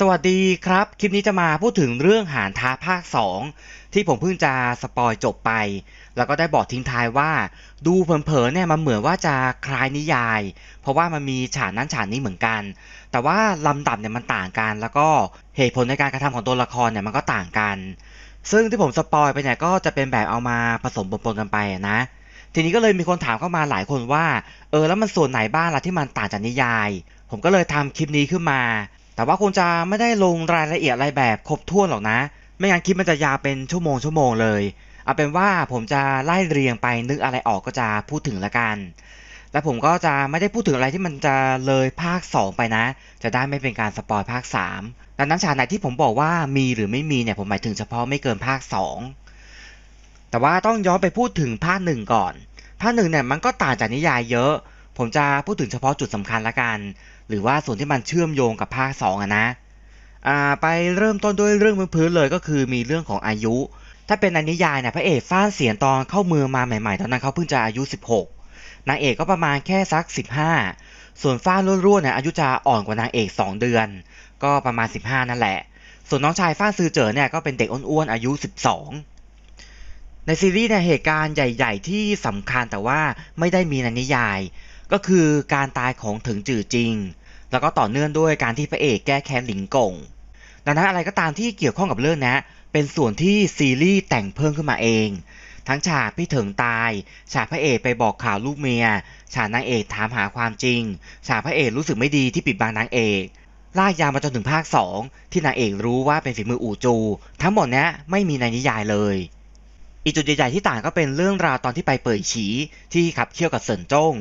สวัสดีครับ คลิปนี้จะมาพูดถึงเรื่องหานท้าภาค 2 ที่ผมเพิ่งจะสปอยจบไป แล้วก็ได้บอกทิ้งท้ายว่า ดูเผินๆเนี่ยมันเหมือนว่าจะคล้ายนิยาย เพราะว่ามันมีฉากนั้นฉากนี้เหมือนกัน แต่ว่าลำดับเนี่ยมันต่างกัน แล้วก็เหตุผลในการกระทำของตัวละครเนี่ยมันก็ต่างกัน ซึ่งที่ผมสปอยไปเนี่ยก็จะเป็นแบบเอามาผสมปนๆกันไปนะทีนี้ก็เลยมีคนถามเข้ามาหลายคนว่า เออแล้วมันส่วนไหนบ้างล่ะที่มันต่างจากนิยาย ผมก็เลยทำคลิปนี้ขึ้นมา แต่ว่าคงจะไม่ได้ลงรายละเอียดอะไรแบบครบถ้วนหรอกนะ ไม่งั้นคลิปมันจะยาวเป็นชั่วโมงชั่วโมงเลย เอาเป็นว่าผมจะไล่เรียงไปนึกอะไรออกก็จะพูดถึงละกัน และผมก็จะไม่ได้พูดถึงอะไรที่มันจะเลยภาค 2 ไปนะ จะได้ไม่เป็นการสปอยภาค 3 ดังนั้นฉากไหนที่ผมบอกว่ามีหรือไม่มีเนี่ยผมหมายถึงเฉพาะไม่เกินภาค 2 แต่ว่าต้องย้อนไปพูดถึงภาคหนึ่งก่อน ภาคหนึ่งเนี่ยมันก็ต่างจากนิยายเยอะ ผมจะพูดถึงเฉพาะจุดสำคัญละกัน หรือว่าส่วนที่มันเชื่อมโยงกับภาค2อะนะอ่าไปเริ่มต้นด้วยเรื่องพื้นๆเลยก็คือมีเรื่องของอายุ ถ้าเป็นในนิยายเนี่ยพระเอกฟ้านเสียนตอนเข้าเมืองมาใหม่ๆ ตอนนั้นเขาเพิ่งจะอายุ 16 นางเอกก็ประมาณแค่สัก 15 ส่วนฟ้านรุ่นๆเนี่ยอายุจะอ่อนกว่านางเอก 2 เดือน ก็ประมาณ 15 นั่นแหละ ส่วนน้องชายฟ้านซือเจ๋อเนี่ยก็เป็นเด็กอ้วนๆอายุ 12ในซีรีส์เนี่ยเหตุการณ์ใหญ่ ๆ ที่สำคัญแต่ว่าไม่ได้มีในนิยาย ก็คือการตายของถึงจื่อจริง แล้วก็ต่อเนื่องด้วยการที่พระเอกแก้แค้นหลิงกงดังนั้นอะไรก็ตามที่เกี่ยวข้องกับเรื่องนี้เป็นส่วนที่ซีรีส์แต่งเพิ่มขึ้นมาเอง ทั้งฉากพี่เถิงตาย ฉากพระเอกไปบอกข่าวลูกเมีย ฉากนางเอกถามหาความจริง ฉากพระเอกรู้สึกไม่ดีที่ปิดบังนางเอกลากยาวมาจนถึงภาค 2 ที่นางเอกรู้ว่าเป็นฝีมืออู่จู ทั้งหมดนี้ไม่มีในนิยายเลย อีกจุดใหญ่ๆที่ต่างก็เป็นเรื่องราวตอนที่ไปเปิดฉีที่ขับเคี่ยวกับเซินจ้ง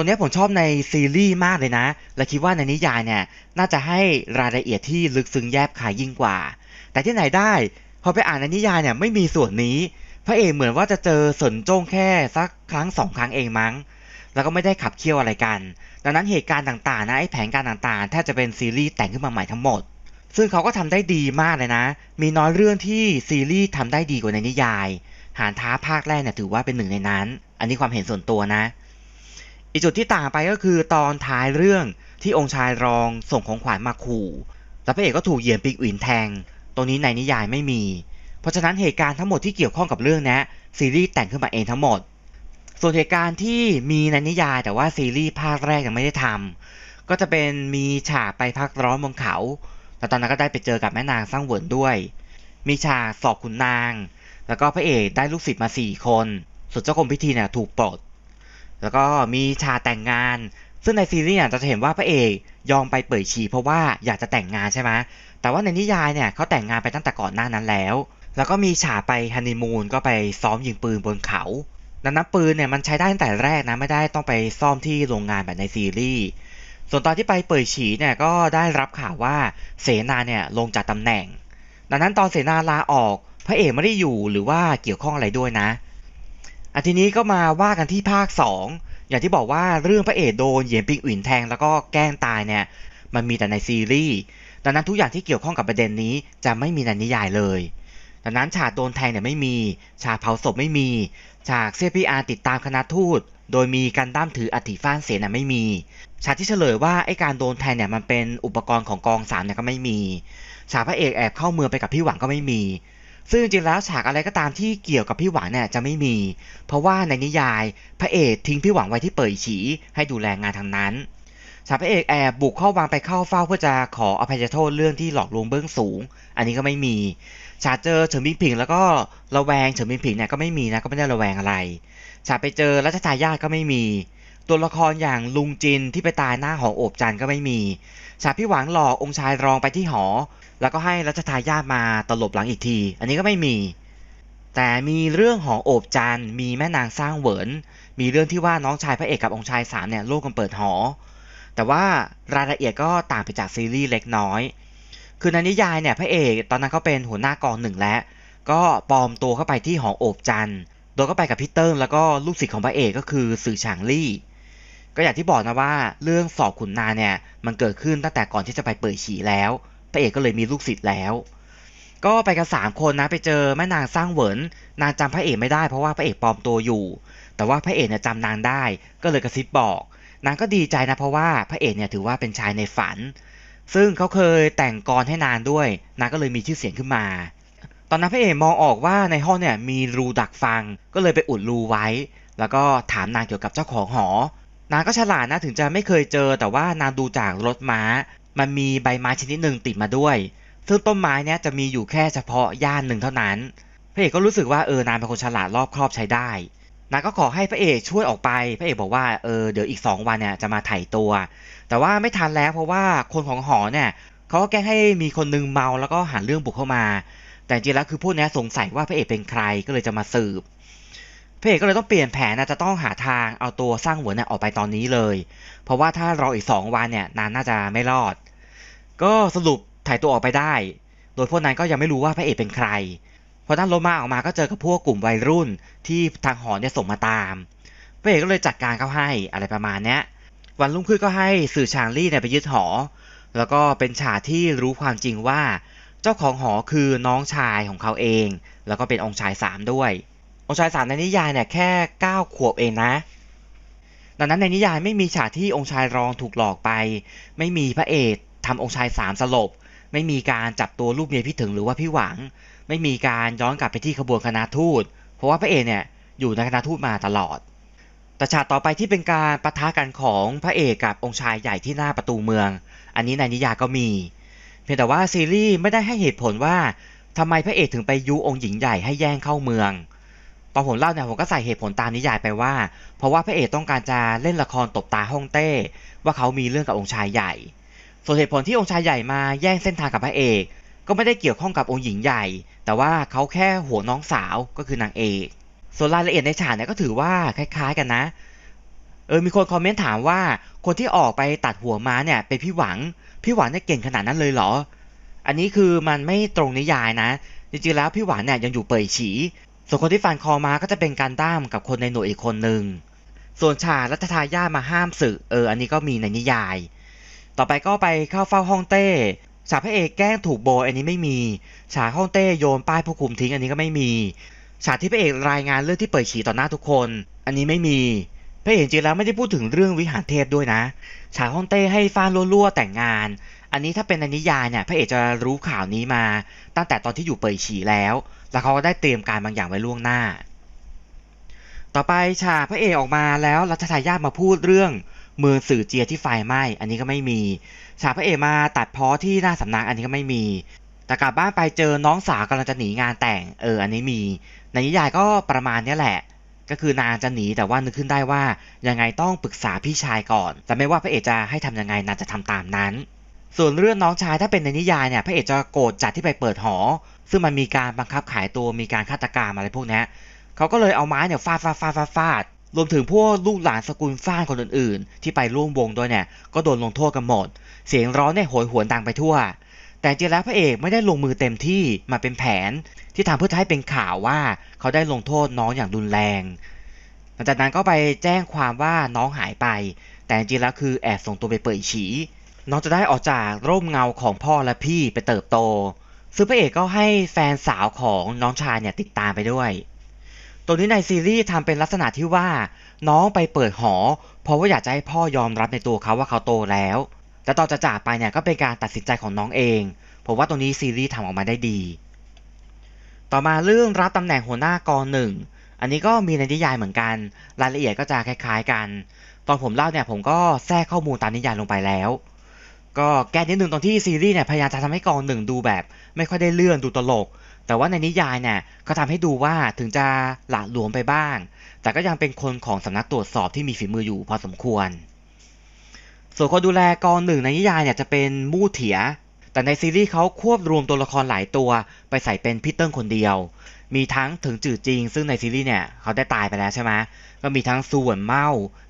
ตัวนี้ผมชอบในซีรีส์มากเลยนะ และคิดว่าในนิยายเนี่ยน่าจะให้รายละเอียดที่ลึกซึ้งแยบคายยิ่งกว่า แต่ที่ไหนได้ พอไปอ่านในนิยายเนี่ยไม่มีส่วนนี้ พระเอกเหมือนว่าจะเจอเซินจงแค่สักครั้งสองครั้งเองมั้ง แล้วก็ไม่ได้ขับเคี่ยวอะไรกัน ดังนั้นเหตุการณ์ต่างๆนะไอ้แผนการต่างๆแทบจะเป็นซีรีส์แต่งขึ้นมาใหม่ทั้งหมด ซึ่งเขาก็ทำได้ดีมากเลยนะ มีน้อยเรื่องที่ซีรีส์ทำได้ดีกว่าในนิยาย หานท้าภาคแรกเนี่ยถือว่าเป็นหนึ่งในนั้น อันนี้ความเห็นส่วนตัวนะ อีกจุดที่ต่างไปก็คือตอนท้ายเรื่องที่องค์ชายรองส่งของขวัญมาขู่แล้วพระเอกก็ถูกเหยียนปิกอินแทงตรงนี้ในนิยายไม่มี เพราะฉะนั้นเหตุการณ์ทั้งหมดที่เกี่ยวข้องกับเรื่องนี้ซีรีส์แต่งขึ้นมาเองทั้งหมด ส่วนเหตุการณ์ที่มีในนิยายแต่ว่าซีรีส์ภาคแรกยังไม่ได้ทำก็จะเป็นมีฉากไปพักร้อนบนเขาแล้วตอนนั้นก็ได้ไปเจอกับแม่นางสร้างเวินด้วย มีฉากสอบขุนนาง แล้วก็พระเอกได้ลูกศิษย์มาสี่คนส่วนเจ้าคมพิธีเนี่ยถูกปลด แล้วก็มีฉากแต่งงาน ซึ่งในซีรีส์เนี่ยจะเห็นว่าพระเอกยอมไปเปิดฉี่เพราะว่าอยากจะแต่งงานใช่ไหมแต่ว่าในนิยายเนี่ยเขาแต่งงานไปตั้งแต่ก่อนหน้านั้นแล้ว แล้วก็มีฉากไปฮันนีมูนก็ไปซ้อมยิงปืนบนเขาดังนั้นปืนเนี่ยมันใช้ได้ตั้งแต่แรกนะไม่ได้ต้องไปซ่อมที่โรงงานแบบในซีรีส์ส่วนตอนที่ไปเปิดฉี่เนี่ยก็ได้รับข่าวว่าเสนาเนี่ยลงจากตำแหน่ง ดังนั้นตอนเสนาลาออกพระเอกไม่ได้อยู่หรือว่าเกี่ยวข้องอะไรด้วยนะ อันทีนี้ก็มาว่ากันที่ภาค 2 อย่างที่บอกว่าเรื่องพระเอกโดนเหยียนปิงอุ่นแทงแล้วก็แกล้งตายเนี่ยมันมีแต่ในซีรีส์ดังนั้นทุกอย่างที่เกี่ยวข้องกับประเด็นนี้จะไม่มีในนิยายเลยดังนั้นฉากโดนแทงเนี่ยไม่มี ฉากเผาศพไม่มี ฉากเซพีอาร์ติดตามคณะทูต โดยมีการด้ามถืออธิฟ้านเสนาไม่มี ฉากที่เฉลยว่าไอ้การโดนแทงเนี่ยมันเป็นอุปกรณ์ของกองสามเนี่ยก็ไม่มี ฉากพระเอกแอบเข้าเมืองไปกับพี่หวังก็ไม่มี ซึ่งจริงแล้วฉากอะไรก็ตามที่เกี่ยวกับพี่หวังเนี่ยจะไม่มี เพราะว่าในนิยายพระเอกทิ้งพี่หวังไว้ที่เปิดฉีให้ดูแลงานทางนั้นฉากพระเอกแอบบุกเข้าวังไปเข้าเฝ้าเพื่อจะขออภัยโทษเรื่องที่หลอกลวงเบื้องสูง อันนี้ก็ไม่มีฉากเจอเฉินมิงผิงแล้วก็ระแวงเฉินมิงผิงเนี่ยก็ไม่มีนะก็ไม่ได้ระแวงอะไรฉากไปเจอรัชทายาทก็ไม่มี ตัวละครอย่างลุงจินที่ไปตายหน้าหอโอบจันก็ไม่มีฉากพี่หวังหลอกองค์ชายรองไปที่หอ แล้วก็ให้รัชทายาทมาตลบหลังอีกที อันนี้ก็ไม่มี แต่มีเรื่องหองโอบจันมีแม่นางสร้างเหวินมีเรื่องที่ว่าน้องชายพระเอกกับองค์ชายสามเนี่ยร่วมกันเปิดหอ แต่ว่ารายละเอียดก็ต่างไปจากซีรีส์เล็กน้อย คือในนิยายเนี่ยพระเอกตอนนั้นเขาเป็นหัวหน้ากองหนึ่งแล้ว ก็ปลอมตัวเข้าไปที่หอโอบจันโดยก็ไปกับพี่เติ้งแล้วก็ลูกศิษย์ของพระเอกก็คือสื่อฉางลี่ก็อย่างที่บอกนะว่าเรื่องสอบขุนนางเนี่ยมันเกิดขึ้นตั้งแต่ก่อนที่จะไปเปิดฉี่แล้ว พระเอกก็เลยมีลูกศิษย์แล้ว ก็ไปกันสามคนนะไปเจอแม่นางสร้างเหวินนางจำพระเอกไม่ได้เพราะว่าพระเอกปลอมตัวอยู่ แต่ว่าพระเอกเนี่ยจำนางได้ ก็เลยกระซิบบอก นางก็ดีใจนะเพราะว่าพระเอกเนี่ยถือว่าเป็นชายในฝัน ซึ่งเขาเคยแต่งกรให้นานด้วย นางก็เลยมีชื่อเสียงขึ้นมา ตอนนั้นพระเอกมองออกว่าในห้องเนี่ยมีรูดักฟัง ก็เลยไปอุดรูไว้ แล้วก็ถามนางเกี่ยวกับเจ้าของหอ นางก็ฉลาดนะถึงจะไม่เคยเจอ แต่ว่านางดูจากรถม้า มันมีใบไม้ชนิดหนึ่งติดมาด้วย ซึ่งต้นไม้เนี่ยจะมีอยู่แค่เฉพาะย่านหนึ่งเท่านั้น พระเอกก็รู้สึกว่าเออนางเป็นคนฉลาดรอบครอบใช้ได้นางก็ขอให้พระเอกช่วยออกไป พระเอกบอกว่าเออเดี๋ยวอีก 2 วันเนี่ยจะมาไถ่ตัว แต่ว่าไม่ทันแล้วเพราะว่าคนของหอเนี่ยเขาก็แกล้งให้มีคนนึงเมาแล้วก็หาเรื่องบุกเข้ามา แต่จริงๆแล้วคือพวกนี้สงสัยว่าพระเอกเป็นใครก็เลยจะมาสืบ พระเอกก็เลยต้องเปลี่ยนแผนนะจะต้องหาทางเอาตัวสร้างหัวเนี่ยออกไปตอนนี้เลย เพราะว่าถ้ารออีก 2 วันเนี่ยนานน่าจะไม่รอด ก็สรุปถ่ายตัวออกไปได้ โดยพวกนั้นก็ยังไม่รู้ว่าพระเอกเป็นใคร พอนั่งรถมาออกมาก็เจอกับพวกกลุ่มวัยรุ่นที่ทางหอเนี่ยส่งมาตาม พระเอกก็เลยจัดการเขาให้อะไรประมาณเนี้ยวันรุ่งขึ้นก็ให้สื่อชางลี่เนี่ยไปยึดหอ แล้วก็เป็นฉากที่รู้ความจริงว่า เจ้าของหอคือน้องชายของเขาเอง แล้วก็เป็นองค์ชายสามด้วย องค์ชายสามในนิยายเนี่ยแค่9ขวบเองนะดังนั้นในนิยายไม่มีฉากที่องค์ชายรองถูกหลอกไป ไม่มีพระเอก ทำองค์ชายสามสลบ ไม่มีการจับตัวลูกเมียพี่ถึงหรือว่าพี่หวัง ไม่มีการย้อนกลับไปที่ขบวนคณะทูต เพราะว่าพระเอกเนี่ยอยู่ในคณะทูตมาตลอดแต่ฉากต่อไปที่เป็นการปะทะกันของพระเอกกับองค์ชายใหญ่ที่หน้าประตูเมือง อันนี้ในนิยายก็มี เพียงแต่ว่าซีรีส์ไม่ได้ให้เหตุผลว่าทำไมพระเอกถึงไปยุองค์หญิงใหญ่ให้แย่งเข้าเมือง ตอนผมเล่าเนี่ยผมก็ใส่เหตุผลตามนิยายไปว่า เพราะว่าพระเอกต้องการจะเล่นละครตบตาฮ่องเต้ ว่าเขามีเรื่องกับองค์ชายใหญ่ ส่วนเหตุผลที่องค์ชายใหญ่มาแย่งเส้นทางกับพระเอก ก็ไม่ได้เกี่ยวข้องกับองค์หญิงใหญ่ แต่ว่าเขาแค่หัวน้องสาวก็คือนางเอกส่วนรายละเอียดในฉากเนี่ยก็ถือว่าคล้ายๆกันนะเออมีคนคอมเมนต์ถามว่าคนที่ออกไปตัดหัวม้าเนี่ยเป็นพี่หวัง พี่หวังเนี่ยเก่งขนาดนั้นเลยเหรอ อันนี้คือมันไม่ตรงนิยายนะ จริงๆแล้วพี่หวังเนี่ยยังอยู่เปยฉีส่วนคนที่ฟันคอมาก็จะเป็นการด้ามกับคนในหน่วยอีกคนหนึ่งส่วนฉากรัฐทายาทมาห้ามศึกเอออันนี้ก็มีในนิยาย ต่อไปก็ไปเข้าเฝ้าห้องเต้ฉากพระเอกแกล้งถูกโบอันนี้ไม่มี ฉากห้องเต้โยนป้ายผู้คุมทิ้งอันนี้ก็ไม่มี ฉากที่พระเอกรายงานเรื่องที่เปิดฉี่ต่อหน้าทุกคน อันนี้ไม่มี พระเอกจริงแล้วไม่ได้พูดถึงเรื่องวิหารเทพด้วยนะ ฉากห้องเต้ให้ฟ้านรั่วๆแต่งงาน อันนี้ถ้าเป็นในนิยายเนี่ยพระเอกจะรู้ข่าวนี้มา ตั้งแต่ตอนที่อยู่เปิดฉี่แล้ว แล้วเขาก็ได้เตรียมการบางอย่างไว้ล่วงหน้า ต่อไปฉากพระเอกออกมาแล้วรัชทายาทมาพูดเรื่อง เมืองสื่อเจียที่ไฟไหม้ อันนี้ก็ไม่มี ฉากพระเอกมาตัดพ้อที่หน้าสำนักอันนี้ก็ไม่มี แต่กลับบ้านไปเจอน้องสาวกำลังจะหนีงานแต่ง เออ อันนี้มี ในนิยายก็ประมาณนี้แหละ ก็คือนางจะหนีแต่ว่านึกขึ้นได้ว่ายังไงต้องปรึกษาพี่ชายก่อน แต่ไม่ว่าพระเอกจะให้ทำยังไงนางจะทำตามนั้น ส่วนเรื่องน้องชายถ้าเป็นในนิยายเนี่ยพระเอกจะโกรธจัดที่ไปเปิดหอ ซึ่งมันมีการบังคับขายตัวมีการฆาตกรรมอะไรพวกนี้เขาก็เลยเอาไม้เนี่ยฟาดฟาดฟาดฟาดฟาด รวมถึงพวกลูกหลานสกุลฟ้านคนอื่นๆ ที่ไปร่วมวงด้วยเนี่ย ก็โดนลงโทษกันหมด เสียงร้องเนี่ยโหยหวนดังไปทั่ว แต่จริงแล้วพระเอกไม่ได้ลงมือเต็มที่มาเป็นแผน ที่ทำเพื่อให้เป็นข่าวว่าเขาได้ลงโทษน้องอย่างรุนแรง หลังจากนั้นก็ไปแจ้งความว่าน้องหายไป แต่จริงแล้วคือแอบส่งตัวไปเปิดฉีน้องจะได้ออกจากร่มเงาของพ่อและพี่ไปเติบโต ซึ่งพระเอกก็ให้แฟนสาวของน้องชายเนี่ยติดตามไปด้วย ตัวนี้ในซีรีส์ทำเป็นลักษณะที่ว่า น้องไปเปิดหอ เพราะว่าอยากจะให้พ่อยอมรับในตัวเขาว่าเขาโตแล้ว แต่ตอนจะจากไปเนี่ยก็เป็นการตัดสินใจของน้องเองผมว่าตรงนี้ซีรีส์ทำออกมาได้ดี ต่อมาเรื่องรับตำแหน่งหัวหน้ากองหนึ่งอันนี้ก็มีในนิยายเหมือนกัน รายละเอียดก็จะคล้าย ๆกัน ตอนผมเล่าเนี่ยผมก็แทรกข้อมูลตามนิยายลงไปแล้ว ก็แก้นิดนึงตอนที่ซีรีส์เนี่ยพยายามจะทำให้กองหนึ่งดูแบบ ไม่ค่อยได้เลื่อนดูตลก แต่ว่าในนิยายเนี่ยก็ทำให้ดูว่าถึงจะหละหลวมไปบ้าง แต่ก็ยังเป็นคนของสำนักตรวจสอบที่มีฝีมืออยู่พอสมควร ส่วนคนดูแลกองหนึ่งในนิยายเนี่ยจะเป็นมู่เถีย แต่ในซีรีส์เขาควบรวมตัวละครหลายตัว ไปใส่เป็นพีเติ้งคนเดียว มีทั้งถึงจืดจริง ซึ่งในซีรีส์เนี่ยเขาได้ตายไปแล้วใช่ไหมก็มีทั้งส่วนเมา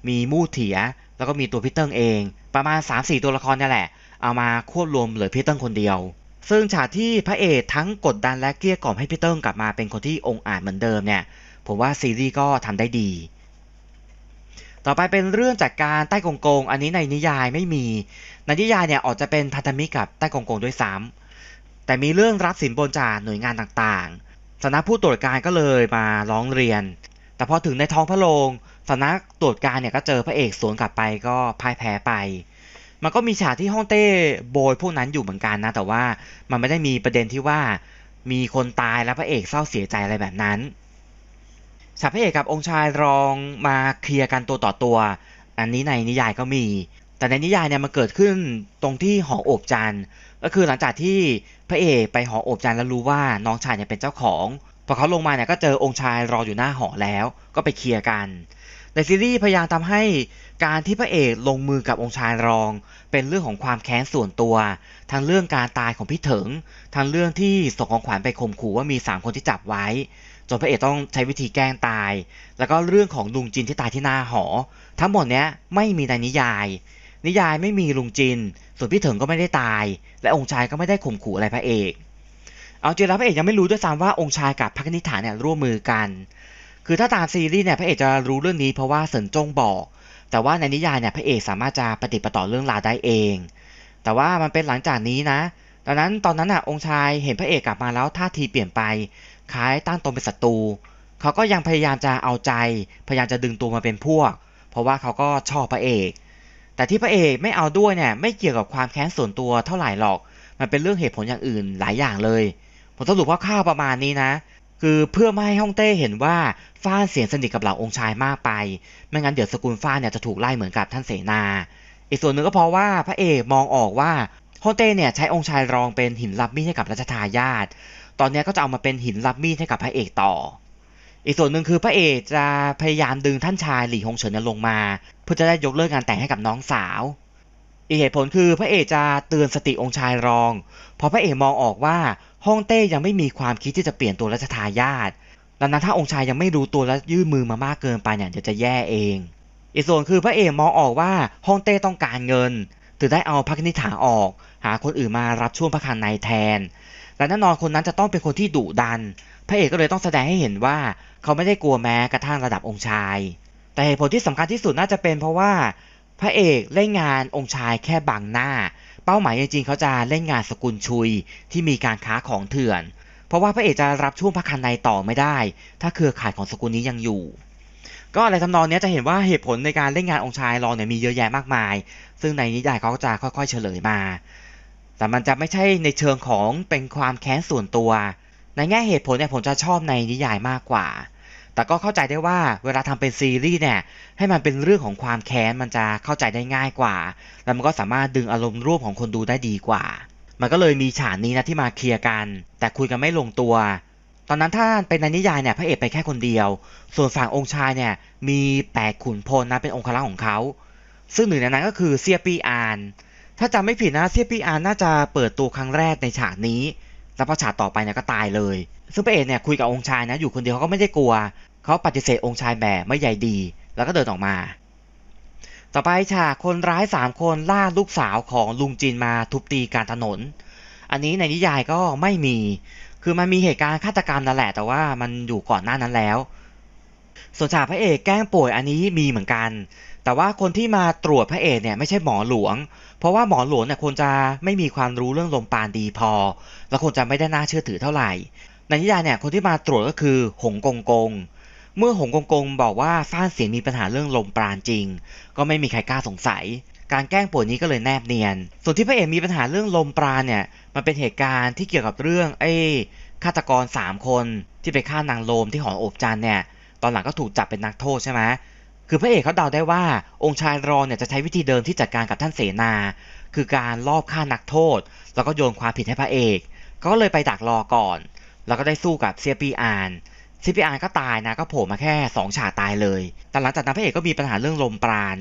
มีมู่เถีย แล้วก็มีตัวพีเติ้งเอง ประมาณ 3-4 ตัวละครนี่แหละ เอามาควบรวมเหลือพีเติ้งคนเดียว ซึ่งฉากที่พระเอกทั้งกดดันและเกลี้ยกล่อมให้พี่เติ้งกลับมาเป็นคนที่องอาจเหมือนเดิมเนี่ยผมว่าซีรีส์ก็ทำได้ดี ต่อไปเป็นเรื่องจากการใต้กงกง อันนี้ในนิยายไม่มี ในนิยายเนี่ยออกจะเป็นพันธมิตรกับใต้กงกงด้วยซ้ำแต่มีเรื่องรับสินบนจากหน่วยงานต่างๆสำนักผู้ตรวจการก็เลยมาร้องเรียน แต่พอถึงในท้องพระโรงสำนักตรวจการเนี่ยก็เจอพระเอกสวนกลับไปก็พ่ายแพ้ไป มันก็มีฉากที่ฮ่องเต้โบยพวกนั้นอยู่เหมือนกันนะ แต่ว่ามันไม่ได้มีประเด็นที่ว่ามีคนตายแล้วพระเอกเศร้าเสียใจอะไรแบบนั้นฉากพระเอกกับองค์ชายรองมาเคลียร์กันตัวต่อตัว อันนี้ในนิยายก็มี แต่ในนิยายเนี่ยมันเกิดขึ้นตรงที่หอโอบจันก็คือหลังจากที่พระเอกไปหอโอบจันแล้วรู้ว่าน้องชายเนี่ยเป็นเจ้าของพอเขาลงมาเนี่ยก็เจอองค์ชายรออยู่หน้าหอแล้ว ก็ไปเคลียร์กัน ในซีรีส์พยายามทำให้การที่พระเอกลงมือกับองค์ชายรอง เป็นเรื่องของความแค้นส่วนตัว ทั้งเรื่องการตายของพี่เถิง ทั้งเรื่องที่ส่งของขวัญไปข่มขู่ว่ามีสามคนที่จับไว้ จนพระเอกต้องใช้วิธีแกล้งตาย แล้วก็เรื่องของลุงจินที่ตายที่หน้าหอ ทั้งหมดเนี้ยไม่มีในนิยาย นิยายไม่มีลุงจิน ส่วนพี่เถิงก็ไม่ได้ตาย และองค์ชายก็ไม่ได้ข่มขู่อะไรพระเอกเอาจริงแล้วพระเอกยังไม่รู้ด้วยซ้ำว่าองค์ชายกับพักนิฐานเนี่ยร่วมมือกัน คือถ้าตามซีรีส์เนี่ยพระเอกจะรู้เรื่องนี้เพราะว่าเสินจงบอก แต่ว่าในนิยายเนี่ยพระเอกสามารถจะปฏิปต่อเรื่องราวได้เอง แต่ว่ามันเป็นหลังจากนี้นะดังนั้นตอนนั้นอะองค์ชายเห็นพระเอกกลับมาแล้วท่าทีเปลี่ยนไปคล้ายตั้งตนเป็นศัตรูเขาก็ยังพยายามจะเอาใจ พยายามจะดึงตัวมาเป็นพวก เพราะว่าเขาก็ชอบพระเอก แต่ที่พระเอกไม่เอาด้วยเนี่ยไม่เกี่ยวกับความแค้นส่วนตัวเท่าไหร่หรอก มันเป็นเรื่องเหตุผลอย่างอื่นหลายอย่างเลยผมสรุปว่าข้าวประมาณนี้นะ คือเพื่อไม่ให้ฮ่องเต้เห็นว่าฟ้านเสียงสนิทกับเหล่าองค์ชายมากไป ไม่งั้นเดี๋ยวสกุลฟ้านเนี่ยจะถูกไล่เหมือนกับท่านเสนา อีกส่วนหนึ่งก็เพราะว่าพระเอกมองออกว่าฮ่องเต้เนี่ยใช้องค์ชายรองเป็นหินรับมีดให้กับรัชทายาท ตอนนี้ก็จะเอามาเป็นหินรับมีดให้กับพระเอกต่อ อีกส่วนหนึ่งคือพระเอกจะพยายามดึงท่านชายหลี่ฮงเฉินลงมา เพื่อจะได้ยกเลิกงานแต่งให้กับน้องสาว อีกเหตุผลคือพระเอกจะเตือนสติองค์ชายรอง เพราะพระเอกมองออกว่า ฮ่องเต้ยังไม่มีความคิดที่จะเปลี่ยนตัวรัชทายาทดังนั้นถ้าองค์ชายยังไม่รู้ตัวและยื่นมือมามากเกินไปเนี่ยเดี๋ยวจะแย่เอง อีกส่วนคือพระเอกมองออกว่าฮ่องเต้ต้องการเงินถึงได้เอาพระนิฐาออก หาคนอื่นมารับช่วงพระคันในแทน และแน่นอนคนนั้นจะต้องเป็นคนที่ดุดัน พระเอกก็เลยต้องแสดงให้เห็นว่า เขาไม่ได้กลัวแม้กระทั่งระดับองค์ชาย แต่เหตุผลที่สำคัญที่สุดน่าจะเป็นเพราะว่า พระเอกเล่นงานองค์ชายแค่บังหน้า เป้าหมายจริงๆเขาจะเล่นงานสกุลชุยที่มีการค้าของเถื่อน เพราะว่าพระเอกจะรับช่วงพระคันในต่อไม่ได้ ถ้าเครือข่ายของสกุลนี้ยังอยู่ ก็อะไรทำนองนี้จะเห็นว่าเหตุผลในการเล่นงานองค์ชายรองเนี่ยมีเยอะแยะมากมาย ซึ่งในนิยายเขาจะค่อยๆ เฉลยมา แต่มันจะไม่ใช่ในเชิงของเป็นความแค้นส่วนตัว ในแง่เหตุผลเนี่ยผมจะชอบในนิยายมากกว่า แต่ก็เข้าใจได้ว่าเวลาทำเป็นซีรีส์เนี่ยให้มันเป็นเรื่องของความแค้นมันจะเข้าใจได้ง่ายกว่า แล้วมันก็สามารถดึงอารมณ์ร่วมของคนดูได้ดีกว่า มันก็เลยมีฉากนี้นะที่มาเคลียร์กัน แต่คุยกันไม่ลงตัว ตอนนั้นถ้าเป็นในนิยายเนี่ยพระเอกไปแค่คนเดียว ส่วนฝั่งองค์ชายเนี่ยมีแปดขุนพลนะเป็นองค์ครักษ์ของเขา ซึ่งหนึ่งในนั้นก็คือเซียปีอาน ถ้าจำไม่ผิดนะเซียปีอานน่าจะเปิดตัวครั้งแรกในฉากนี้ แล้วพอฉากต่อไปเนี่ยก็ตายเลย ซึ่งพระเอกเนี่ยคุยกับองค์ชายนะอยู่คนเดียวเขาก็ไม่ได้กลัว เขาปฏิเสธองค์ชายแบบไม่ใหญ่ดี แล้วก็เดินออกมา ต่อไปฉากคนร้ายสามคนล่าลูกสาวของลุงจินมาทุบตีการถนน อันนี้ในนิยายก็ไม่มี คือมันมีเหตุการณ์ฆาตกรรมนั่นแหละ แต่ว่ามันอยู่ก่อนหน้านั้นแล้ว ส่วนฉากพระเอกแกล้งป่วยอันนี้มีเหมือนกัน แต่ว่าคนที่มาตรวจพระเอกเนี่ยไม่ใช่หมอหลวง เพราะว่าหมอหลวงเนี่ยควรจะไม่มีความรู้เรื่องลมปราณดีพอ และควรจะไม่ได้น่าเชื่อถือเท่าไหร่ ในนิยายเนี่ยคนที่มาตรวจก็คือหงกงกง เมื่อหงกงกงบอกว่าฟ้านเสียงมีปัญหาเรื่องลมปราณจริง ก็ไม่มีใครกล้าสงสัย การแกล้งป่วยนี้ก็เลยแนบเนียน ส่วนที่พระเอกมีปัญหาเรื่องลมปราณเนี่ยมันเป็นเหตุการณ์ที่เกี่ยวกับเรื่องไอ้ฆาตกร 3 คนที่ไปฆ่านางโลมที่หอโอบจันเนี่ยตอนหลังก็ถูกจับเป็นนักโทษใช่ไหม คือพระเอกเขาเดาได้ว่าองค์ชายรองเนี่ยจะใช้วิธีเดิมที่จัดการกับท่านเสนา คือการลอบฆ่านักโทษ แล้วก็โยนความผิดให้พระเอก ก็เลยไปดักรอก่อน แล้วก็ได้สู้กับเซียปีอานเซียปีอานก็ตายนะก็โผล่มาแค่สองฉากตายเลย แต่หลังจากนั้นพระเอกก็มีปัญหาเรื่องลมปราณ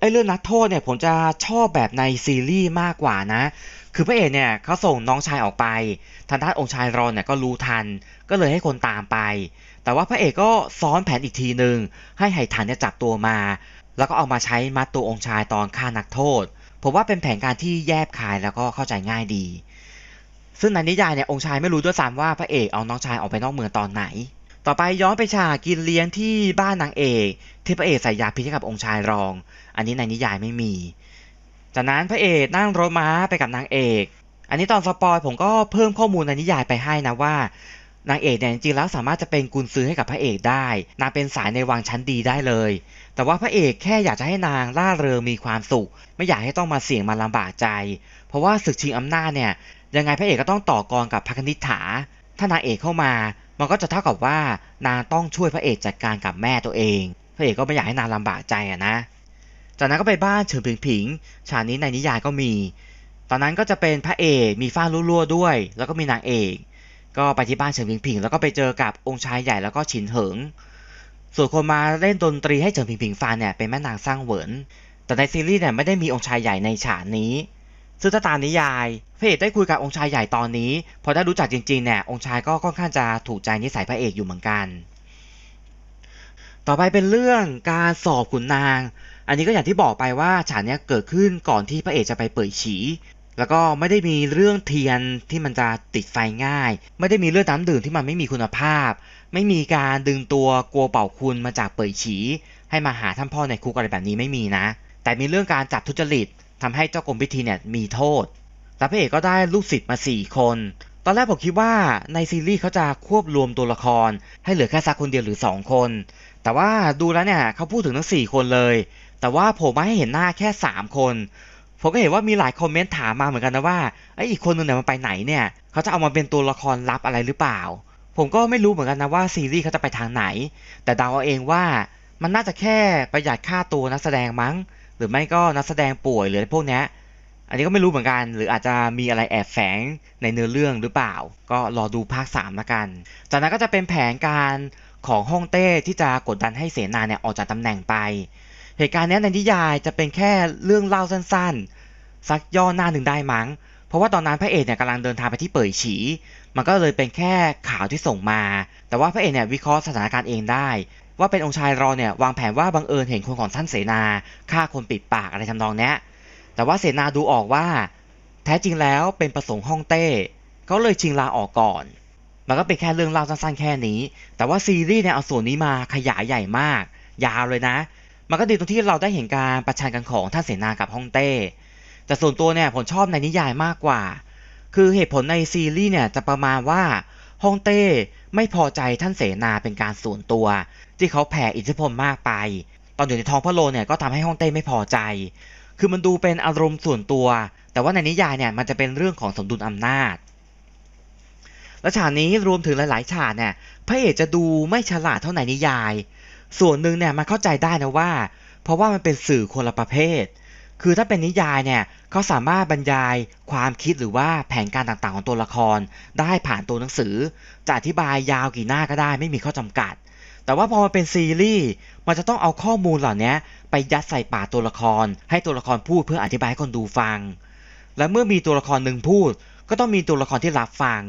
ไอ้เรื่องนักโทษเนี่ยผมจะชอบแบบในซีรีส์มากกว่านะ คือพระเอกเนี่ยเขาส่งน้องชายออกไปทางด้านองค์ชายรอนเนี่ยก็รู้ทัน ก็เลยให้คนตามไป แต่ว่าพระเอกก็ซ้อนแผนอีกทีหนึ่งให้ไหถันเนี่ยจับตัวมา แล้วก็เอามาใช้มัดตัวองค์ชายตอนฆ่านักโทษ ผมว่าเป็นแผนการที่แยบคายแล้วก็เข้าใจง่ายดี ซึ่งในนิยายเนี่ยองค์ชายไม่รู้ด้วยซ้ำว่าพระเอกเอาน้องชายออกไปนอกเมืองตอนไหน ต่อไปย้อนไปฉากกินเลี้ยงที่บ้านนางเอกที่พระเอกใส่ยาพิษให้กับองค์ชายรอง อันนี้ในนิยายไม่มี จากนั้นพระเอกนั่งรถม้าไปกับนางเอกอันนี้ตอนสปอยผมก็เพิ่มข้อมูลในนิยายไปให้นะว่า นางเอกเนี่ยจริงๆแล้วสามารถจะเป็นกุญซื้อให้กับพระเอกได้ นางเป็นสายในวังชั้นดีได้เลย แต่ว่าพระเอกแค่อยากจะให้นางล่าเริงมีความสุข ไม่อยากให้ต้องมาเสี่ยงมาลำบากใจ เพราะว่าศึกชิงอำนาจเนี่ยยังไงพระเอกก็ต้องต่อกรกับพระคณิษฐา ถ้านางเอกเข้ามามันก็จะเท่ากับว่านางต้องช่วยพระเอกจัดการกับแม่ตัวเอง พระเอกก็ไม่อยากให้นางลำบากใจอะนะ จากนั้นก็ไปบ้านเฉิงผิงผิงฉากนี้ในนิยายก็มี ตอนนั้นก็จะเป็นพระเอกมีฟ้ารั่วๆด้วย แล้วก็มีนางเอก ก็ไปที่บ้านเฉิงผิงผิงแล้วก็ไปเจอกับองค์ชายใหญ่แล้วก็ฉินเหิง ส่วนคนมาเล่นดนตรีให้เฉิงผิงผิงฟังเนี่ยเป็นแม่นางสร้างเหวิน แต่ในซีรีส์เนี่ยไม่ได้มีองค์ชายใหญ่ในฉากนี้ ซึ่งตามนิยายพระเอกได้คุยกับองค์ชายใหญ่ตอนนี้ พอได้รู้จักจริงๆเนี่ยองค์ชายก็ค่อนข้างจะถูกใจนิสัยพระเอกอยู่เหมือนกัน ต่อไปเป็นเรื่องการสอบขุนนาง อันนี้ก็อย่างที่บอกไปว่าฉากนี้เกิดขึ้นก่อนที่พระเอกจะไปเปิดฉี แล้วก็ไม่ได้มีเรื่องเทียนที่มันจะติดไฟง่าย ไม่ได้มีเรื่องน้ำดื่มที่มันไม่มีคุณภาพ ไม่มีการดึงตัวกลัวเป่าคุณมาจากเปิดฉี ให้มาหาท่านพ่อในคุกอะไรแบบนี้ไม่มีนะ แต่มีเรื่องการจับทุจริตทำให้เจ้ากรมพิธีเนี่ยมีโทษแล้วพระเอกก็ได้ลูกศิษย์มา 4 คน ตอนแรกผมคิดว่าในซีรีส์เขาจะควบรวมตัวละคร ให้เหลือแค่สักคนเดียวหรือ 2 คน แต่ว่าดูแล้วเนี่ยเขาพูดถึงทั้ง 4 คนเลย แต่ว่าผมมาให้เห็นหน้าแค่ 3 คน ผมก็เห็นว่ามีหลายคอมเมนต์ถามมาเหมือนกันนะว่าไออีกคนนึงเนี่ยมันไปไหนเนี่ยเขาจะเอามาเป็นตัวละครลับอะไรหรือเปล่า ผมก็ไม่รู้เหมือนกันนะว่าซีรีส์เขาจะไปทางไหน แต่เดาเอาเองว่ามันน่าจะแค่ประหยัดค่าตัวนักแสดงมั้ง หรือไม่ก็นักแสดงป่วยหรือพวกเนี้ยอันนี้ก็ไม่รู้เหมือนกัน หรืออาจจะมีอะไรแอบแฝงในเนื้อเรื่องหรือเปล่า ก็รอดูภาค3ละกัน จากนั้นก็จะเป็นแผนการของฮ่องเต้ที่จะกดดันให้เสนาเนี่ยออกจากตำแหน่งไป เหตุการณ์เนี้ยในนิยายจะเป็นแค่เรื่องเล่าสั้นๆ สักย่อหน้าหนึ่งได้มั้ง เพราะว่าตอนนั้นพระเอกเนี่ยกำลังเดินทางไปที่เป่ยฉี มันก็เลยเป็นแค่ข่าวที่ส่งมา แต่ว่าพระเอกเนี่ยวิเคราะห์สถานการณ์เองได้ ว่าเป็นองค์ชายรอเนี่ยวางแผนว่าบังเอิญเห็นคนของท่านเสนาฆ่าคนปิดปากอะไรทำนองเนี้ยแต่ว่าเสนาดูออกว่า แท้จริงแล้วเป็นประสงค์ฮ่องเต้เขาเลยชิงลาออกก่อน มันก็เป็นแค่เรื่องเล่าสั้นๆ แค่นี้ แต่ว่าซีรีส์เนี่ยเอาส่วนนี้มาขยายใหญ่มาก ยาวเลยนะ มันก็ดีตรงที่เราได้เห็นการประชันกันของท่านเสนากับฮ่องเต้ แต่ส่วนตัวเนี่ยผมชอบในนิยายมากกว่า คือเหตุผลในซีรีส์เนี่ยจะประมาณว่าฮ่องเต้ไม่พอใจท่านเสนาเป็นการส่วนตัว ที่เขาแผ่อิทธิพลมากไป ตอนอยู่ในท้องพระโลเนี่ยก็ทำให้ฮ่องเต้ไม่พอใจ คือมันดูเป็นอารมณ์ส่วนตัว แต่ว่าในนิยายเนี่ยมันจะเป็นเรื่องของสมดุลอำนาจ และฉากนี้รวมถึงหลาย ๆ ฉากเนี่ยพระเอกจะดูไม่ฉลาดเท่าในนิยาย ส่วนหนึ่งเนี่ยมันเข้าใจได้นะว่า เพราะว่ามันเป็นสื่อคนละประเภท คือถ้าเป็นนิยายเนี่ยเขาสามารถบรรยายความคิดหรือว่าแผนการต่างๆของตัวละคร ได้ผ่านตัวหนังสือ จะอธิบายยาวกี่หน้าก็ได้ไม่มีข้อจำกัด แต่ว่าพอมาเป็นซีรีส์มันจะต้องเอาข้อมูลเหล่านี้ไปยัดใส่ปากตัวละคร ให้ตัวละครพูดเพื่ออธิบายให้คนดูฟัง และเมื่อมีตัวละครหนึ่งพูด ก็ต้องมีตัวละครที่รับฟัง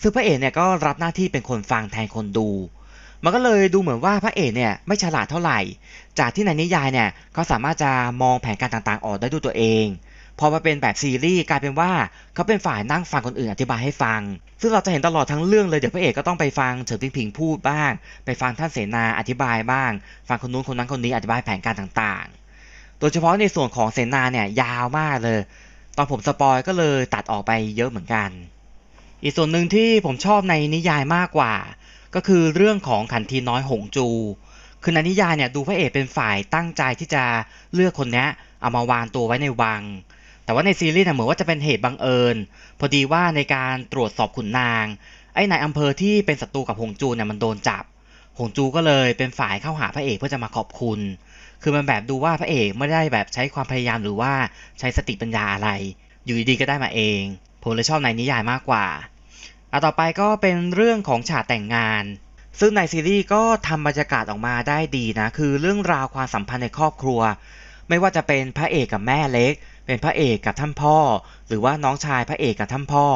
ซึ่งพระเอกเนี่ยก็รับหน้าที่เป็นคนฟังแทนคนดู มันก็เลยดูเหมือนว่าพระเอกเนี่ยไม่ฉลาดเท่าไหร่ จากที่ในนิยายเนี่ยเขาสามารถจะมองแผนการต่างๆออกได้ด้วยตัวเองพอมาเป็นแบบซีรีส์กลายเป็นว่าเขาเป็นฝ่ายนั่งฟังคนอื่นอธิบายให้ฟัง ซึ่งเราจะเห็นตลอดทั้งเรื่องเลยเดี๋ยวพระเอกก็ต้องไปฟังเฉิงพิงผิงพูดบ้าง ไปฟังท่านเสนาอธิบายบ้าง ฟังคนนู้นคนนั้นคนนี้อธิบายแผนการต่างๆ โดยเฉพาะในส่วนของเสนาเนี่ยยาวมากเลย ตอนผมสปอยก็เลยตัดออกไปเยอะเหมือนกัน อีกส่วนหนึ่งที่ผมชอบในนิยายมากกว่า ก็คือเรื่องของขันทีน้อยหงจู คือในนิยายเนี่ยดูพระเอกเป็นฝ่ายตั้งใจที่จะเลือกคนนี้เอามาวางตัวไว้ในวัง แต่ว่าในซีรีส์เนี่ยเหมือนว่าจะเป็นเหตุบังเอิญ พอดีว่าในการตรวจสอบขุนนาง ไอ้นายอำเภอที่เป็นศัตรูกับหงจูเนี่ยมันโดนจับ หงจูก็เลยเป็นฝ่ายเข้าหาพระเอกเพื่อจะมาขอบคุณ คือมันแบบดูว่าพระเอกไม่ได้แบบใช้ความพยายามหรือว่าใช้สติปัญญาอะไร อยู่ดีๆก็ได้มาเอง ผมเลยชอบในนิยายมากกว่า อะต่อไปก็เป็นเรื่องของฉากแต่งงาน ซึ่งในซีรีส์ก็ทำบรรยากาศออกมาได้ดีนะ คือเรื่องราวความสัมพันธ์ในครอบครัว ไม่ว่าจะเป็นพระเอกกับแม่เล็ก เป็นพระเอกกับท่านพ่อ หรือว่าน้องชายพระเอกกับท่านพ่อ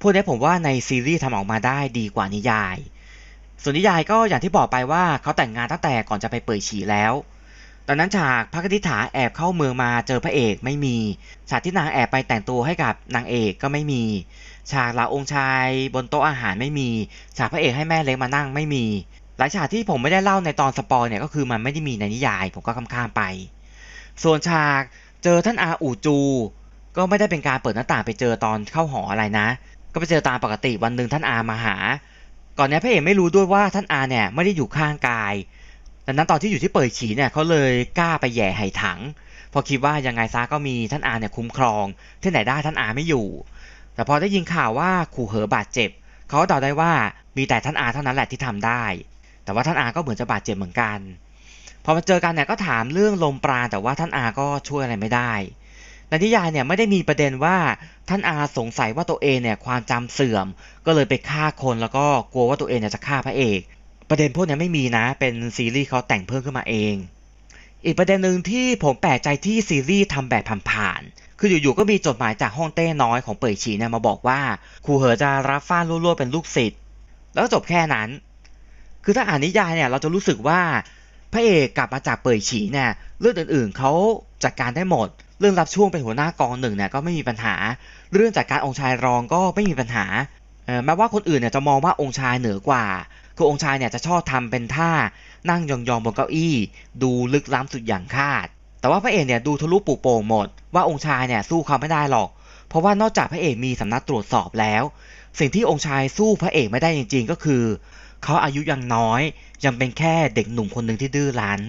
พวกนี้ผมว่าในซีรีส์ทำออกมาได้ดีกว่านิยาย ส่วนนิยายก็อย่างที่บอกไปว่าเขาแต่งงานตั้งแต่ก่อนจะไปเปิดฉี่แล้ว ตอนนั้นฉากพระกนิษฐาแอบเข้าเมืองมาเจอพระเอกไม่มีฉากที่นางแอบไปแต่งตัวให้กับนางเอกก็ไม่มี ฉากเหล่าองค์ชายบนโต๊ะอาหารไม่มี ฉากพระเอกให้แม่เล็กมานั่งไม่มี หลายฉากที่ผมไม่ได้เล่าในตอนสปอยเนี่ยก็คือมันไม่ได้มีในนิยาย ผมก็ข้ามไป ส่วนฉากเจอท่านอาอู่จู ก็ไม่ได้เป็นการเปิดหน้าต่างไปเจอตอนเข้าหออะไรนะ ก็ไปเจอตามปกติวันหนึ่งท่านอามาหา ก่อนนี้พระเอกไม่รู้ด้วยว่าท่านอาเนี่ยไม่ได้อยู่ข้างกาย ดังนั้นตอนที่อยู่ที่เปิดฉีเนี่ยเขาเลยกล้าไปแย่ไห่ถังเพอคิดว่ายังไงซะก็มีท่านอาเนี่ยคุ้มครอง ที่ไหนได้ท่านอาไม่อยู่ แต่พอได้ยินข่าวว่าขู่เหอบาดเจ็บเขาเดาได้ว่ามีแต่ท่านอาเท่านั้นแหละที่ทำได้ แต่ว่าท่านอาก็เหมือนจะบาดเจ็บเหมือนกัน พอมาเจอกันเนี่ยก็ถามเรื่องลมปราณแต่ว่าท่านอาก็ช่วยอะไรไม่ได้ในนิยายเนี่ยไม่ได้มีประเด็นว่าท่านอาสงสัยว่าตัวเองเนี่ยความจำเสื่อม ก็เลยไปฆ่าคนแล้วก็กลัวว่าตัวเองเนี่ยจะฆ่าพระเอก ประเด็นพวกนี้ไม่มีนะ เป็นซีรีส์เขาแต่งเพิ่มขึ้นมาเอง อีกประเด็นหนึ่งที่ผมแปลกใจที่ซีรีส์ทำแบบผ่านๆ คืออยู่ๆ ก็มีจดหมายจากห้องเต้น้อยของเป่ยฉีเนี่ยมาบอกว่าครูเหอจะรับฟ้านรั่วๆเป็นลูกศิษย์ แล้วจบแค่นั้น คือถ้าอ่านนิยายเนี่ยเราจะรู้สึกว่าพระเอกกลับมาจากเป่ยฉีเนี่ยเรื่องอื่นๆเขาจัดการได้หมด เรื่องรับช่วงเป็นหัวหน้ากองหนึ่งเนี่ยก็ไม่มีปัญหา เรื่องจัดการองค์ชายรองก็ไม่มีปัญหาแม้ว่าคนอื่นเนี่ยจะมองว่าองค์ชายเหนือกว่า คือองค์ชายเนี่ยจะชอบทำเป็นท่านั่งยองๆบนเก้าอี้ ดูลึกล้ำสุดอย่างคาด แต่ว่าพระเอกเนี่ยดูทะลุปูโป่งหมด ว่าองค์ชายเนี่ยสู้เขาไม่ได้หรอก เพราะว่านอกจากพระเอกมีสำนักตรวจสอบแล้ว สิ่งที่องค์ชายสู้พระเอกไม่ได้จริง ๆ ก็คือ เขาอายุยังน้อย ยังเป็นแค่เด็กหนุ่มคนหนึ่งที่ดื้อรั้น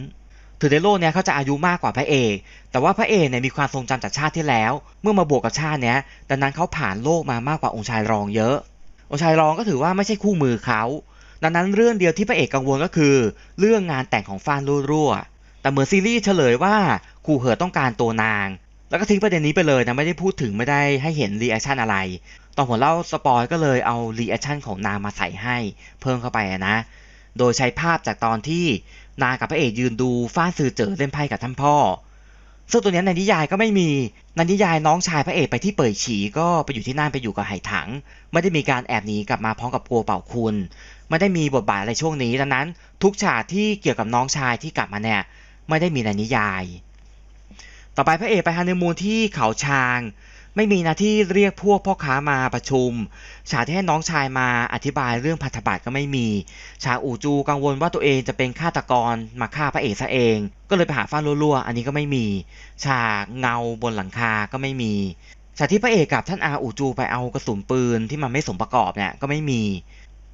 ถึงในโลกเนี้ยเขาจะอายุมากกว่าพระเอก แต่ว่าพระเอกเนี่ยมีความทรงจำจากชาติที่แล้ว เมื่อมาบวกกับชาติเนี้ยดังนั้นเขาผ่านโลกมามากกว่าองค์ชายรองเยอะ องค์ชายรองก็ถือว่าไม่ใช่คู่มือเขา ดังนั้นเรื่องเดียวที่พระเอกกังวลก็คือ เรื่องงานแต่งของฟานรั่วๆแต่เหมือนซีรีส์เฉลยว่าครูเหอต้องการตัวนาง แล้วก็ทิ้งประเด็นนี้ไปเลยนะไม่ได้พูดถึงไม่ได้ให้เห็นรีแอคชั่นอะไร ตอนผมเล่าสปอยก็เลยเอารีแอคชั่นของนางมาใส่ให้เพิ่มเข้าไปนะ โดยใช้ภาพจากตอนที่นางกับพระเอกยืนดูฟ้าสื่อเจอเล่นไพ่กับท่านพ่อ ซึ่งตัวนี้ในนิยายก็ไม่มีในนิยายน้องชายพระเอกไปที่เปิดฉีก็ไปอยู่ที่นั่นไปอยู่กับไหถัง ไม่ได้มีการแอบหนีกลับมาพร้อมกับกัวเป่าคุณ ไม่ได้มีบทบาทอะไรช่วงนี้ดังนั้น ทุกฉากที่เกี่ยวกับน้องชายที่กลับมาเนี่ยไม่ได้มีในนิยาย ต่อไปพระเอกไปฮันนีมูนที่เขาช้าง ไม่มีหน้าที่เรียกพวกพ่อค้ามาประชุม ฉากที่ให้น้องชายมาอธิบายเรื่องพันธบัตรก็ไม่มี ฉากอู่จูกังวลว่าตัวเองจะเป็นฆาตกรมาฆ่าพระเอกซะเอง ก็เลยไปหาฟ้ารั่วๆ อันนี้ก็ไม่มี ฉากเงาบนหลังคาก็ไม่มีฉากที่พระเอกกับท่านอาอูจูไปเอากระสุนปืนที่มันไม่สมประกอบเนี่ยก็ไม่มี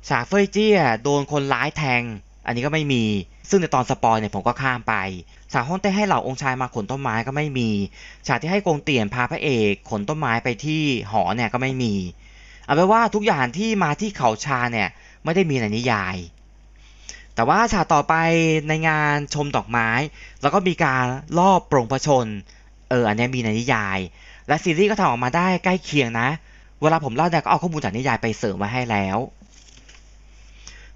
ฉากเฟยเจี้ยโดนคนร้ายแทง อันนี้ก็ไม่มี ซึ่งในตอนสปอยเนี่ยผมก็ข้ามไป ฉากห้องเต้ให้เหล่าองค์ชายมาขนต้นไม้ก็ไม่มี ฉากที่ให้กงเตี่ยนพาพระเอกขนต้นไม้ไปที่หอเนี่ยก็ไม่มี เอาเป็นว่าทุกอย่างที่มาที่เขาชาเนี่ยไม่ได้มีในนิยาย แต่ว่าฉากต่อไปในงานชมดอกไม้ แล้วก็มีการลอบปรงพระชน เอออันนี้มีในนิยาย และซีรีส์ก็ทำออกมาได้ใกล้เคียงนะ เวลาผมเล่าเนี่ยก็เอาข้อมูลจากนิยายไปเสริมมาให้แล้ว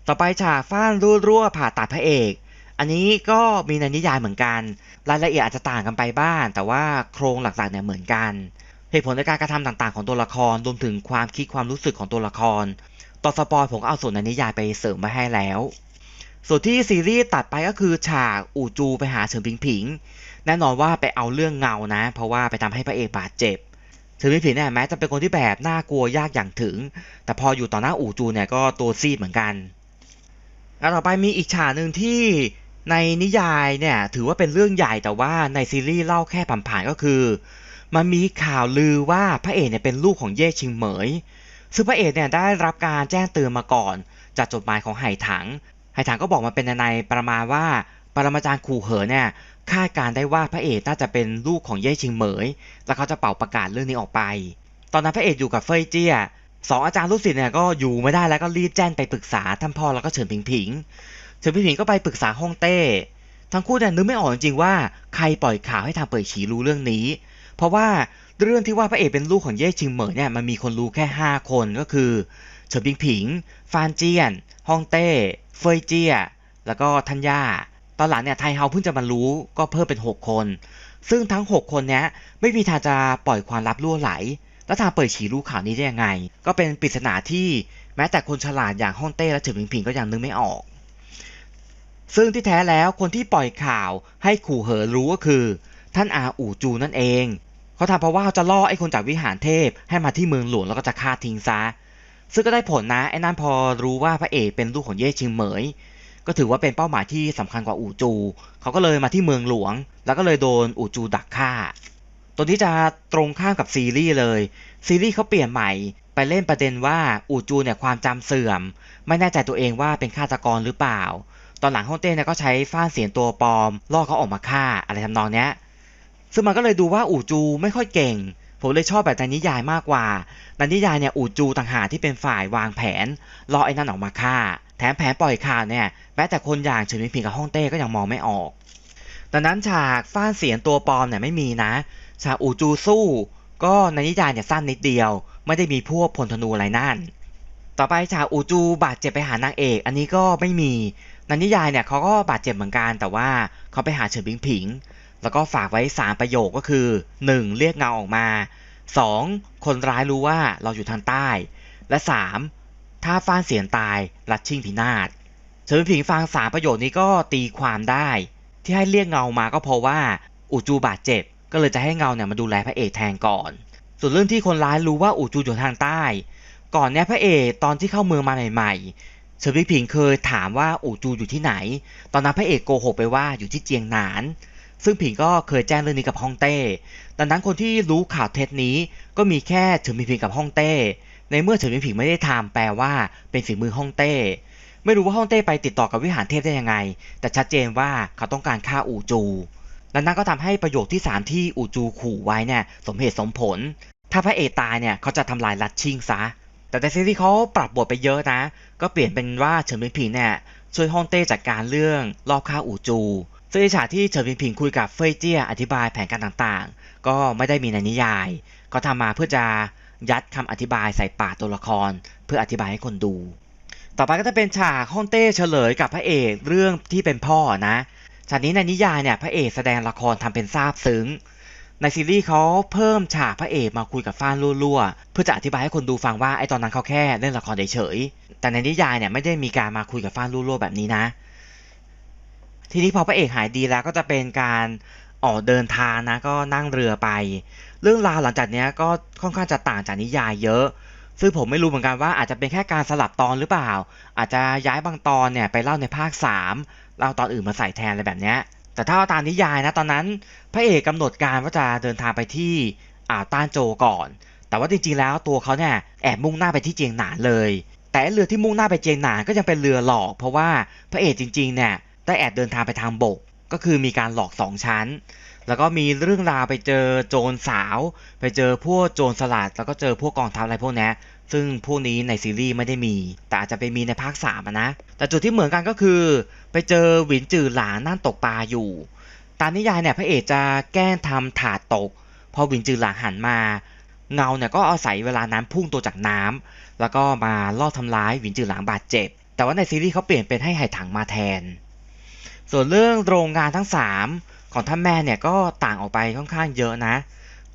ต่อไปฉากฟ้านรูดรั่วผ่าตัดพระเอก อันนี้ก็มีในนิยายเหมือนกัน รายละเอียดอาจจะต่างกันไปบ้าง แต่ว่าโครงหลักๆเนี่ยเหมือนกัน เหตุผลในการกระทำต่างๆของตัวละครรวมถึงความคิดความรู้สึกของตัวละคร ต่อสปอยผมก็เอาส่วนในนิยายไปเสริมมาให้แล้ว ส่วนที่ซีรีส์ตัดไปก็คือฉากอู่จูไปหาเฉิงผิงผิง แน่นอนว่าไปเอาเรื่องเงานะ เพราะว่าไปทำให้พระเอกบาดเจ็บเฉิงผิงผิงเนี่ยแม้จะเป็นคนที่แบบน่ากลัวยากอย่างถึง แต่พออยู่ต่อหน้าอู่จูเนี่ยก็ตัวซีดเหมือนกัน แล้วต่อไปมีอีกฉากหนึ่งที่ในนิยายเนี่ยถือว่าเป็นเรื่องใหญ่แต่ว่าในซีรีส์เล่าแค่ผ่านๆก็คือ มันมีข่าวลือว่าพระเอกเนี่ยเป็นลูกของเย่ชิงเหมย ซึ่งพระเอกเนี่ยได้รับการแจ้งเตือนมาก่อน จากจดหมายของไหถังไหถังก็บอกมาเป็นในประมาณว่าปรมาจารย์ขู่เหอเนี่ยคาดการได้ว่าพระเอกน่าจะเป็นลูกของเย่ชิงเหมย แล้วเขาจะเป่าประกาศเรื่องนี้ออกไป ตอนนั้นพระเอกอยู่กับเฟยเจี้ย สองอาจารย์ลูกศิษย์เนี่ยก็อยู่ไม่ได้แล้วก็รีบแจ้งไปปรึกษาท่านพ่อแล้วก็เฉินผิงผิงเฉินผิงผิงก็ไปปรึกษาฮ่องเต้ ทั้งคู่เนี่ยนึกไม่ออกจริงว่าใครปล่อยข่าวให้ทางเป่ยฉีรู้เรื่องนี้ เพราะว่าเรื่องที่ว่าพระเอกเป็นลูกของเย่ชิงเหมยเนี่ยมันมีคนรู้แค่ 5 คนก็คือเฉินผิงผิง ฟานเจียนฮ่องเต้ เฟยเจีย แล้วก็ทันย่าตอนหลังเนี่ยไทเฮาเพิ่งจะมารู้ก็เพิ่มเป็น 6 คน ซึ่งทั้ง 6 คนเนี้ยไม่มีทางจะปล่อยความลับล่วไหล แล้วทางเปิดฉีรู้ข่าวนี้ได้ยังไง ก็เป็นปริศนาที่แม้แต่คนฉลาดอย่างฮ่องเต้และเฉินผิงผิงก็ยังนึกไม่ออก ซึ่งที่แท้แล้วคนที่ปล่อยข่าวให้ขู่เหอรู้ก็คือ ท่านอาอู่จูนั่นเองเขาทำเพราะว่าเขาจะล่อไอ้คนจากวิหารเทพให้มาที่เมืองหลวงแล้วก็จะฆ่าทิ้งซะ ซึ่งก็ได้ผลนะไอ้นั่นพอรู้ว่าพระเอกเป็นลูกของเย่ชิงเหมย ก็ถือว่าเป็นเป้าหมายที่สำคัญกว่าอู่จู เขาก็เลยมาที่เมืองหลวง แล้วก็เลยโดนอู่จูดักฆ่า ตัวที่จะตรงข้ามกับซีรีส์เลย ซีรีส์เขาเปลี่ยนใหม่ ไปเล่นประเด็นว่าอูจูเนี่ยความจำเสื่อม ไม่แน่ใจตัวเองว่าเป็นฆาตกรหรือเปล่า ตอนหลังฮ่องเต้เนี่ยก็ใช้ฟ้านเสียงตัวปลอมล่อเขาออกมาฆ่าอะไรทำนองเนี้ย ซึ่งมันก็เลยดูว่าอูจูไม่ค่อยเก่ง ผมเลยชอบแบบในนิยายมากกว่าในนิยายเนี่ยอูจูต่างหากที่เป็นฝ่ายวางแผนล่อไอ้นั่นออกมาฆ่า แถมแผนปล่อยข่าวเนี่ยแม้แต่คนอย่างเฉินมิงผิงกับฮ่องเต้ก็ยังมองไม่ออกดังนั้นฉากฟ้านเสียงตัวปลอมเนี่ยไม่มีนะ ฉากอูจูสู้ ก็ในนิยายเนี่ยสั้นนิดเดียว ไม่ได้มีพวกพลธนูอะไรนั่น ต่อไปฉากอูจูบาดเจ็บไปหานางเอก อันนี้ก็ไม่มีในนิยายเนี่ยเขาก็บาดเจ็บเหมือนกัน แต่ว่าเขาไปหาเฉินผิงผิง แล้วก็ฝากไว้3ประโยคก็คือ 1. เรียกเงาออกมา 2. คนร้ายรู้ว่าเราอยู่ทางใต้ และ 3. ถ้าฟ้านเสียนตายลัดชิงพินาศเฉินผิงฟังสามประโยคนี้ก็ตีความได้ ที่ให้เรียกเงามาก็เพราะว่า อูจูบาดเจ็บ ก็เลยจะให้เงาเนี่ยมาดูแลพระเอกแทนก่อน ส่วนเรื่องที่คนร้ายรู้ว่าอูจูอยู่ทางใต้ ก่อนเนี้ยพระเอกตอนที่เข้าเมืองมาใหม่ๆเฉินผิงเคยถามว่าอูจูอยู่ที่ไหน ตอนนั้นพระเอกโกหกไปว่าอยู่ที่เจียงหนาน ซึ่งผิงก็เคยแจ้งเรื่องนี้กับฮ่องเต้ดังนั้นคนที่รู้ข่าวเท็จนี้ก็มีแค่เฉินผิงกับฮ่องเต้ ในเมื่อเฉินผิงไม่ได้ทำแปลว่าเป็นฝีมือฮ่องเต้ไม่รู้ว่าฮ่องเต้ไปติดต่อกับวิหารเทพได้ยังไง แต่ชัดเจนว่าเขาต้องการฆ่าอูจู ดังนั้นก็ทำให้ประโยคที่3ที่อูจูขู่ไว้เนี่ยสมเหตุสมผล ถ้าพระเอกตายเนี่ยเขาจะทำลายลัดชิงซะ แต่ในซีรีส์เขาปรับบทไปเยอะนะ ก็เปลี่ยนเป็นว่าเฉินผิงเนี่ยช่วยฮ่องเต้จัดการเรื่องรอบฆ่าอูจูซึ่งฉากที่เฉินผิงคุยกับเฟยเจี้ยอธิบายแผนการต่างๆ ก็ไม่ได้มีในนิยายก็ทำมาเพื่อจะยัดคำอธิบายใส่ปากตัวละคร เพื่ออธิบายให้คนดู ต่อไปก็จะเป็นฉากฮ่องเต้เฉลยกับพระเอกเรื่องที่เป็นพ่อนะ ฉากนี้ในนิยายเนี่ยพระเอกแสดงละครทำเป็นซาบซึ้ง ในซีรีส์เขาเพิ่มฉากพระเอกมาคุยกับฟ้านรั่วๆ เพื่อจะอธิบายให้คนดูฟังว่าไอ้ตอนนั้นเขาแค่เล่นละครเฉยๆ แต่ในนิยายเนี่ยไม่ได้มีการมาคุยกับฟ้านรั่วๆแบบนี้นะ ทีนี้พอพระเอกหายดีแล้วก็จะเป็นการออกเดินทางนะก็นั่งเรือไป เรื่องราวหลังจากนี้ก็ค่อนข้างจะต่างจากนิยายเยอะ ซึ่งผมไม่รู้เหมือนกันว่าอาจจะเป็นแค่การสลับตอนหรือเปล่า อาจจะย้ายบางตอนเนี่ยไปเล่าในภาค 3 เล่าตอนอื่นมาใส่แทนอะไรแบบนี้แต่ถ้าาตามนิยายนะตอนนั้น พระเอกกำหนดการว่าจะเดินทางไปที่อ่าวต้านโจก่อน แต่ว่าจริงๆแล้วตัวเขาเนี่ยแอบมุ่งหน้าไปที่เจียงหนานเลย แต่เรือที่มุ่งหน้าไปเจียงหนานก็ยังเป็นเรือหลอก เพราะว่าพระเอกจริงๆเนี่ยได้แอบเดินทางไปทางบก ก็คือมีการหลอกสองชั้น แล้วก็มีเรื่องราวไปเจอโจรสาว ไปเจอพวกโจรสลัดแล้วก็เจอพวกกองทัพอะไรพวกนี้ ซึ่งพวกนี้ในซีรีส์ไม่ได้มี แต่อาจจะไปมีในภาค3อะนะ แต่จุดที่เหมือนกันก็คือ ไปเจอหวินจือหลานนั่งตกปลาอยู่ ตามนิยายเนี่ยพระเอกจะแกล้งทำถาดตก พอหวินจือหลานหันมา เงาเนี่ยก็อาศัยเวลาน้ำพุ่งตัวจากน้ำแล้วก็มาล่อทำร้ายหวินจือหลานบาดเจ็บ แต่ว่าในซีรีส์เขาเปลี่ยนเป็นให้ไห่ถังมาแทน ส่วนเรื่องโรงงานทั้ง 3 ของท่านแม่เนี่ยก็ต่างออกไปค่อนข้างเยอะนะ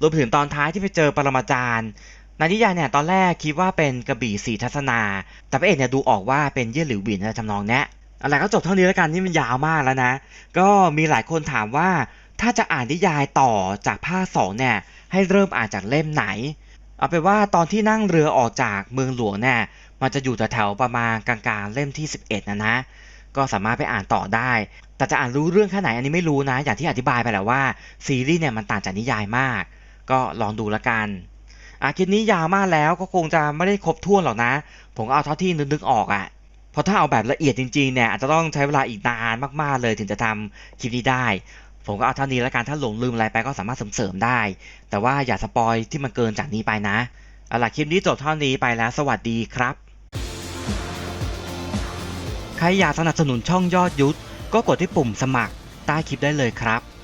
รวมถึงตอนท้ายที่ไปเจอปรมาจารย์ ในนิยายเนี่ยตอนแรกคิดว่าเป็นกระบี่สีทัศนา แต่พระเอกเนี่ยดูออกว่าเป็นเย่หลิวบินอะไรทำนองเนี้ยอะไรก็จบเท่านี้แล้วกันที่มันยาวมากแล้วนะ ก็มีหลายคนถามว่าถ้าจะอ่านนิยายต่อจากภาคสองเนี่ยให้เริ่มอ่านจากเล่มไหน เอาเป็นว่าตอนที่นั่งเรือออกจากเมืองหลวงเนี่ยมันจะอยู่แถวๆประมาณกลางๆเล่มที่ 11 นะนะ ก็สามารถไปอ่านต่อได้ แต่จะอ่านรู้เรื่องแค่ไหนอันนี้ไม่รู้นะ อย่างที่อธิบายไปแล้วว่าซีรีส์เนี่ยมันต่างจากนิยายมาก ก็ลองดูล้วกัน อาคลิปนี้ยาวมากแล้วก็คงจะไม่ได้ครบถ้วนหรอกนะ ผมก็เอาเท่าที่นึกๆออกอะ่ะเพราะถ้าเอาแบบละเอียดจริงๆเนี่ยอาจจะต้องใช้เวลาอีกนานมากๆเลยถึงจะทำคลิปนี้ได้ ผมก็เอาเท่านี้แล้วกันถ้าหลงลืมอะไรไปก็สามารถเสริมๆได้ แต่ว่าอย่าสปอยที่มันเกินจากนี้ไปนะเอาล่ะคลิปนี้จบเท่านี้ไปแล้ว สวัสดีครับ ใครอยากสนับสนุนช่องยอดยุทธก็กดที่ปุ่มสมัครใต้คลิปได้เลยครับ